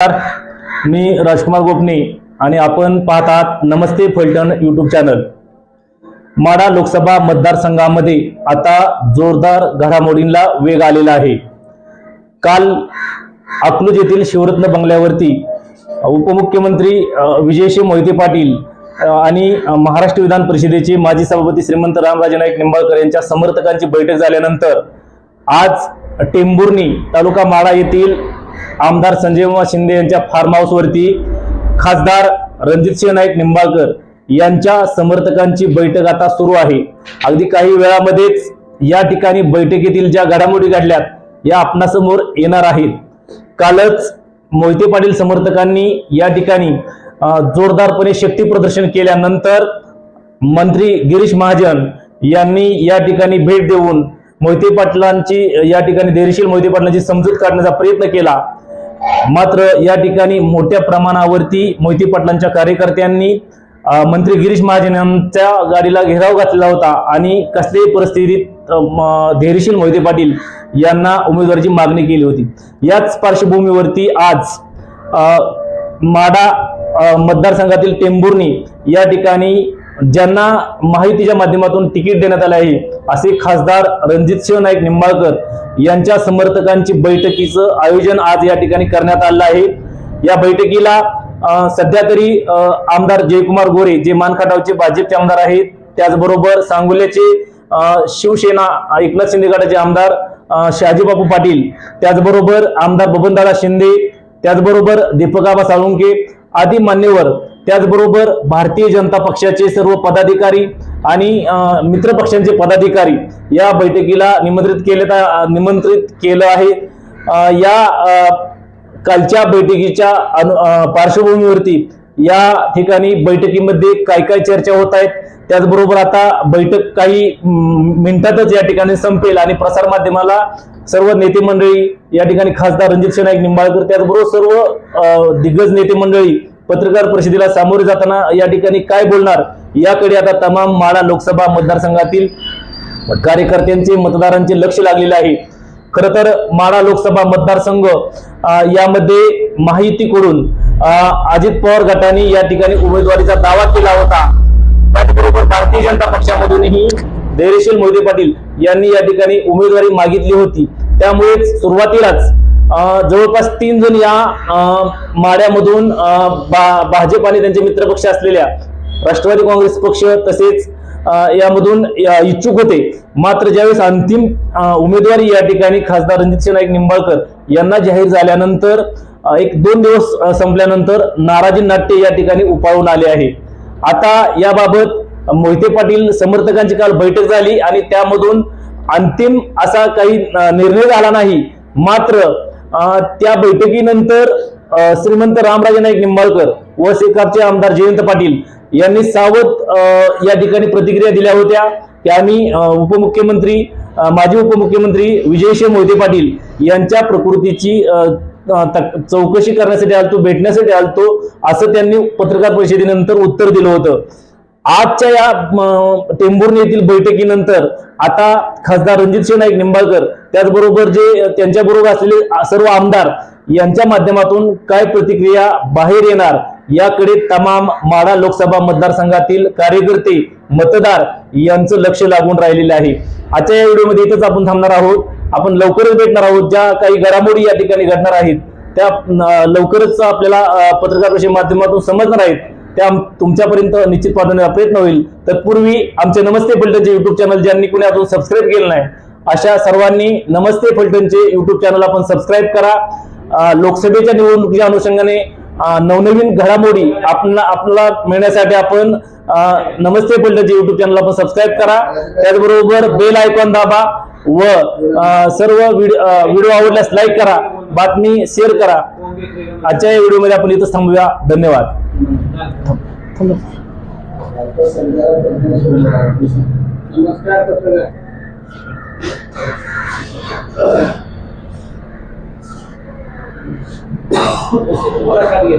मी राजकुमार गोपने आणि आपण पाहत आहात नमस्ते फलटण यूट्यूब चॅनल माडा लोकसभा मतदारसंघामध्ये आता जोरदार घडामोडींना वेग आलेला आहे. काल अकलूज येथील शिवरत्न बंगल्यावरती उपमुख्यमंत्री विजयशी मोहिते पाटील आणि महाराष्ट्र विधान परिषदेचे माजी सभापती श्रीमंत रामराजे नाईक निंबाळकर यांच्या समर्थकांची बैठक झाल्यानंतर आज टेंभुर्णी तालुका माडा येथील आमदार संजय शिंदे यांच्या फार्म हाऊसवरती खासदार रणजितसिंह नाईक निंबाळकर यांच्या समर्थकांची बैठक आता सुरू आहे. अगदी काही वेळामध्येच या ठिकाणी बैठकीतील ज्या घडामोडी घडल्यात या आपणासमोर येणार आहेत. कालच मोहिते पाटील समर्थकांनी या ठिकाणी जोरदारपणे शक्ती प्रदर्शन केल्यानंतर मंत्री गिरीश महाजन यांनी या ठिकाणी भेट देऊन मोहिते पाटलांची या ठिकाणी धैर्यशील मोहिते पाटलांची समजूत काढण्याचा प्रयत्न केला. मात्र या ठिकाणी मोठ्या प्रमाणावरती मोहिते पाटलांच्या कार्यकर्त्यांनी मंत्री गिरीश महाजन यांच्या गाडीला घेराव घातलेला होता आणि कसल्याही परिस्थितीत म- धैर्यशील मोहिते पाटील यांना उमेदवारीची मागणी केली होती. याच पार्श्वभूमीवरती आज माडा मतदारसंघातील टेंभुर्णी या ठिकाणी ज्यांना माहितीच्या माध्यमातून तिकीट देण्यात आले आहे असे खासदार रणजितसिंह नाईक निंबाळकर यांच्या समर्थकांची बैठकीचं आयोजन आज या ठिकाणी करण्यात आलं आहे. या बैठकीला सध्या तरी आमदार जयकुमार गोरे जे मानखाटावचे भाजपचे आमदार आहेत त्याचबरोबर सांगोल्याचे शिवसेना एकनाथ शिंदे गटाचे आमदार शहाजीबापू पाटील त्याचबरोबर आमदार बबनदादा शिंदे त्याचबरोबर दीपकाबा साळुंके आदी मान्यवर त्याचबरोबर भारतीय जनता पक्षाचे सर्व पदाधिकारी आणि मित्र पक्षांचे पदाधिकारी या बैठकीला निमंत्रित केले निमंत्रित केलं आहे. या कालच्या बैठकीच्या अनु पार्श्वभूमीवरती या ठिकाणी बैठकीमध्ये काय काय चर्चा होत आहेत त्याचबरोबर आता बैठक काही मिनिटातच या ठिकाणी संपेल आणि प्रसारमाध्यमाला सर्व नेते मंडळी या ठिकाणी खासदार रणजित नाईक निंबाळकर त्याचबरोबर सर्व दिग्गज नेते मंडळी पत्रकार परिषदेला सामोरे जाताना या ठिकाणी काय बोलणार? याकडे आता तमाम माळा लोकसभा मतदारसंघातील कार्यकर्त्यांचे मतदारांचे लक्ष लागलेले आहे. खर तर माळा लोकसभा मतदारसंघ यामध्ये माहितीकडून करून अजित पवार गटाने या ठिकाणी उमेदवारीचा दावा केला होता. त्याचबरोबर भारतीय जनता पक्षामधूनही धैर्यशील मोहिते पाटील यांनी या ठिकाणी उमेदवारी मागितली होती. त्यामुळेच सुरुवातीलाच जवळपास तीन जण या माड्यामधून भा- भाजप आणि त्यांचे मित्रपक्ष असलेल्या राष्ट्रवादी काँग्रेस पक्ष तसेच यामधून या- इच्छुक होते. मात्र ज्यावेळेस अंतिम उमेदवारी या ठिकाणी खासदार रणजित नाईक निंबाळकर यांना जाहीर झाल्यानंतर एक दोन दिवस संपल्यानंतर नाराजी नाट्य या ठिकाणी उपाळून आले आहे. आता याबाबत मोहिते पाटील समर्थकांची काल बैठक झाली आणि त्यामधून अंतिम असा काही निर्णय झाला नाही. मात्र त्या बैठकीनंतर श्रीमंत रामराजे नाईक निंबाळकर व सेकापचे आमदार जयंत पाटील यांनी सावध या ठिकाणी प्रतिक्रिया दिल्या होत्या. त्यांनी उपमुख्यमंत्री माजी उपमुख्यमंत्री विजयशिव मोहिते पाटील यांच्या प्रकृतीची चौकशी करण्यासाठी आलतो भेटण्यासाठी आलतो असं त्यांनी पत्रकार परिषदेनंतर उत्तर दिलं होतं. आजच्या या टेंभुर्णी येथील बैठकीनंतर आता खासदार रणजितसिंह नाईक निंबाळकर त्याचबरोबर जे त्यांच्याबरोबर असलेले सर्व आमदार यांच्या माध्यमातून काय प्रतिक्रिया बाहेर येणार याकडे तमाम माडा लोकसभा मतदारसंघातील कार्यकर्ते मतदार यांचं लक्ष लागून राहिलेलं आहे. आजच्या या व्हिडिओमध्ये इथंच आपण थांबणार आहोत. आपण लवकरच भेटणार आहोत. ज्या काही घडामोडी या ठिकाणी घडणार आहेत त्या लवकरच आपल्याला पत्रकार माध्यमातून समजणार आहेत. त्या तुमच्यापर्यंत निश्चित पाठवण्याचा प्रयत्न होईल. तत्पूर्वी आमचे नमस्ते फलटणचे युट्यूब चॅनल ज्यांनी कुणी अजून सबस्क्राईब केलं नाही अशा सर्वांनी नमस्ते फलटणचे युट्यूब चॅनल आपण सबस्क्राईब करा. लोकसभेच्या निवडणुकीच्या अनुषंगाने नवनवीन घडामोडी आपला आपल्याला मिळण्यासाठी आपण नमस्ते फलटणचे युट्यूब चॅनल आपण सबस्क्राईब करा. त्याचबरोबर बेल आयकॉन दाबा व सर्व व्हिडिओ आवडल्यास लाईक करा. बातमी शेअर करा. आजच्या या व्हिडिओमध्ये आपण इथंच थांबूया धन्यवाद नमस्कार पत्रकार बोला खाली.